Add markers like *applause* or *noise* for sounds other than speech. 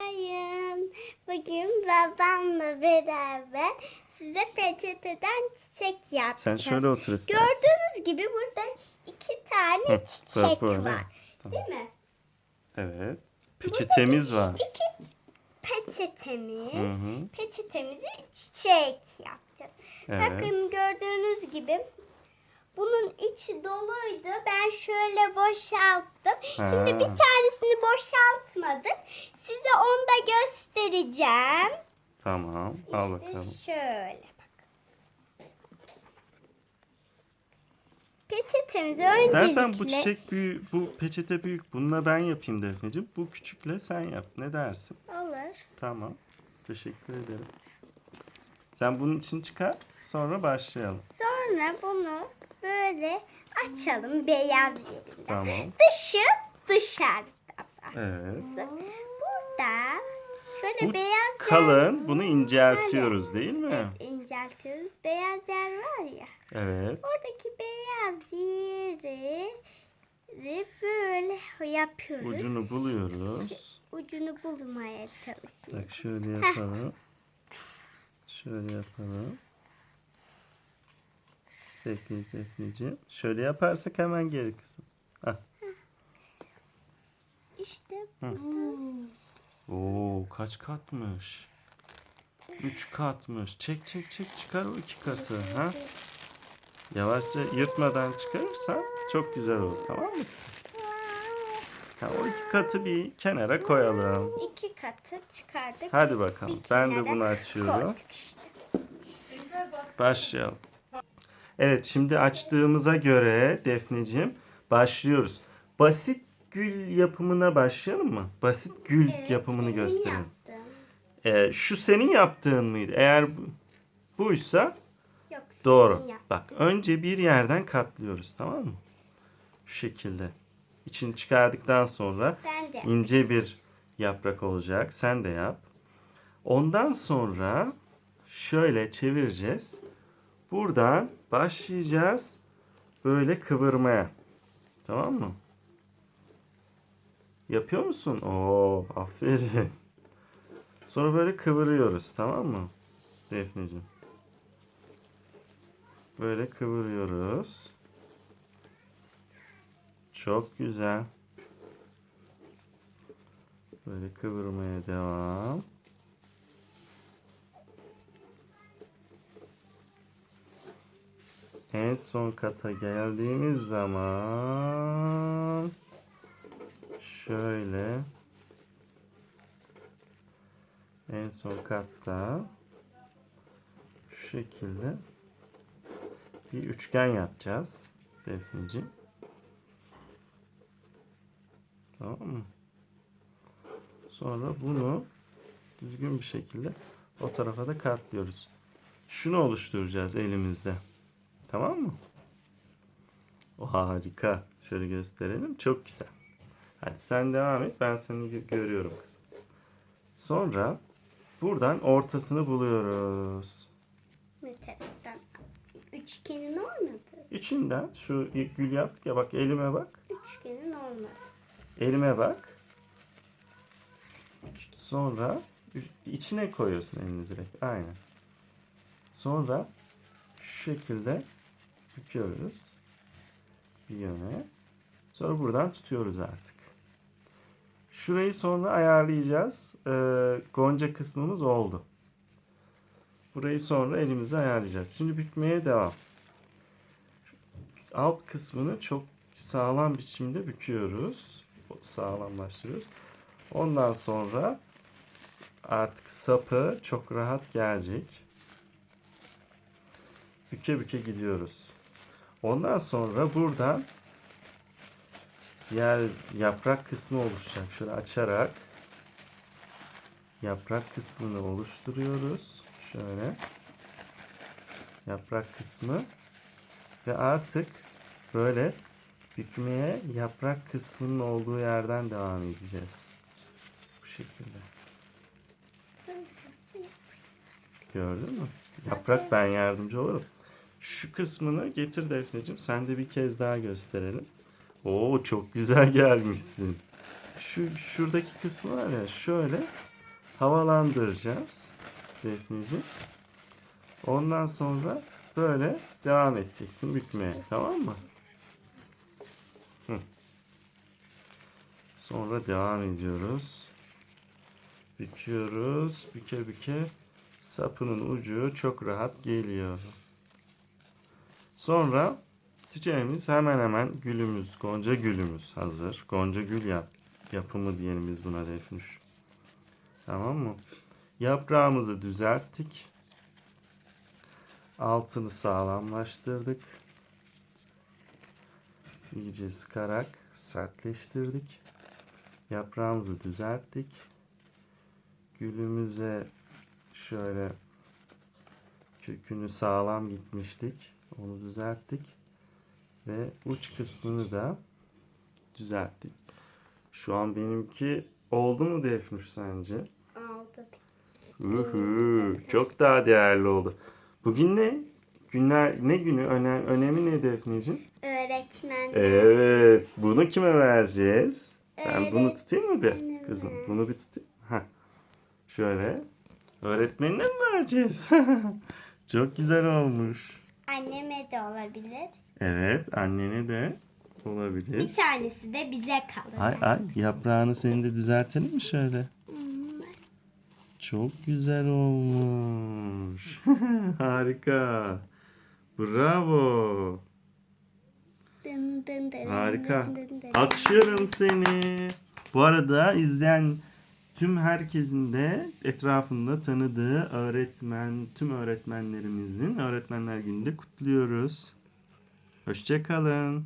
Merhabayım. Bugün babamla beraber size peçeteden çiçek yapacağız. Sen şöyle otur istersen. Gördüğünüz gibi burada iki tane Hı, çiçek böyle. var. Tamam. Değil mi? Evet. Peçetemiz var. İki peçetemiz. Hı hı. Peçetemizi çiçek yapacağız. Evet. Bakın gördüğünüz gibi bunun içi doluydu. Ben şöyle boşalttım. Şimdi Ha. bir tanesini boşaltmadık. Size onu da göstereceğim. Tamam. Al İşte bakalım. şöyle bak. Peçetemizi öncelikle... İstersen bu çiçek büyük, bu peçete büyük. Bununla ben yapayım Defneciğim. Bu küçükle sen yap. Ne dersin? Olur. Tamam. Teşekkür ederim. Sen bunun için çıkar. Sonra başlayalım. Sonra bunu böyle açalım beyaz yerinde. Tamam. Dışı dışarıda. Evet. Burada şöyle Bu beyaz kalın. Bunu inceltiyoruz değil mi? yer inceltiyoruz. Beyaz yer var ya. Evet. Oradaki beyaz yeri yeri böyle yapıyoruz. Ucunu buluyoruz. Ucunu bulmaya çalışıyoruz. Bak şöyle yapalım. Şöyle yapalım. Bekle Defneciğim. Şöyle yaparsak hemen geri kızım. Hah. İşte Oo kaç katmış? Üç katmış. Çek çek çek çıkar o iki katı. Ha? Yavaşça yırtmadan çıkarırsan çok güzel olur. Tamam mı? Ha, o iki katı bir kenara koyalım. iki katı çıkardık. Hadi bakalım. Bir Ben de bunu açıyorum. İşte. Başlayalım. Evet şimdi açtığımıza göre Defneciğim başlıyoruz. Basit gül yapımına başlayalım mı? Basit gül Evet, yapımını gösterelim. Ee, şu senin yaptığın mıydı? Eğer bu- buysa Yok, doğru. Bak önce bir yerden katlıyoruz tamam mı? Şu şekilde. İçini çıkardıktan sonra ince bir yaprak olacak. Sen de yap. Ondan sonra şöyle çevireceğiz. Buradan başlayacağız böyle kıvırmaya. Tamam mı? Yapıyor musun? Oo, aferin. Sonra böyle kıvırıyoruz, tamam mı? Defneciğim. Böyle kıvırıyoruz. Çok güzel. Böyle kıvırmaya devam. En son kata geldiğimiz zaman şöyle en son katta şu şekilde bir üçgen yapacağız Defneciğim. Tamam mı? Sonra bunu düzgün bir şekilde o tarafa da katlıyoruz. Şunu oluşturacağız elimizde. Tamam mı? O harika. Şöyle gösterelim. Çok güzel. Hadi sen devam et. Ben seni gö- görüyorum kızım. Sonra buradan ortasını buluyoruz. Ne taraftan? Üçgenin olmadı. İçinden şu ilk gül yaptık ya bak elime bak. Üçgenin olmadı. Elime bak. Sonra içine koyuyorsun elini direkt. Aynen. Sonra şu şekilde büküyoruz. Bir yöne. Sonra buradan tutuyoruz artık. Şurayı sonra ayarlayacağız. Ee, gonca kısmımız oldu. Burayı sonra elimize ayarlayacağız. Şimdi bükmeye devam. Alt kısmını çok sağlam biçimde büküyoruz. Sağlamlaştırıyoruz. Ondan sonra artık sapı çok rahat gelecek. Büke büke gidiyoruz. Ondan sonra buradan yer yaprak kısmı oluşacak. Şöyle açarak yaprak kısmını oluşturuyoruz. Şöyle yaprak kısmı ve artık böyle bükmeye yaprak kısmının olduğu yerden devam edeceğiz. Bu şekilde. Gördün mü? Yaprak ben yardımcı olurum. Şu kısmını getir Defneciğim. Sen de bir kez daha gösterelim. Oo çok güzel *laughs* gelmişsin. Şu şuradaki kısmı var ya şöyle havalandıracağız. Defneciğim. Ondan sonra böyle devam edeceksin bükmeye. Tamam mı? Hı. Sonra devam ediyoruz. Büküyoruz. Büke büke sapının ucu çok rahat geliyor. Sonra çiçeğimiz hemen hemen gülümüz, gonca gülümüz hazır. Gonca gül yap, yapımı diyelim biz buna Defnuş. Tamam mı? Yaprağımızı düzelttik. Altını sağlamlaştırdık. İyice sıkarak sertleştirdik. Yaprağımızı düzelttik. Gülümüze şöyle kökünü sağlam gitmiştik. Onu düzelttik. Ve uç kısmını da düzelttik. Şu an benimki oldu mu Defnuş sence? Aldı. Uhu, çok daha değerli oldu. Bugün ne? Günler ne günü? Önem, önemi ne Defneciğim? Öğretmen. Evet. Bunu kime vereceğiz? Ben bunu tutayım mı bir kızım? Bunu bir tutayım. Heh. Şöyle. Öğretmenine mi vereceğiz? *laughs* Çok güzel olmuş. Anneme de olabilir. Evet, annene de Bir olabilir. tanesi de bize kalır. Ay ay yaprağını senin de düzeltelim mi şöyle? Çok güzel olmuş. *laughs* Harika. Bravo. Dın dın dın Harika. dın dın dın. Alkışlıyorum seni. Bu arada izleyen tüm herkesin de etrafında tanıdığı öğretmen, tüm öğretmenlerimizin Öğretmenler Günü'nde kutluyoruz. Hoşçakalın.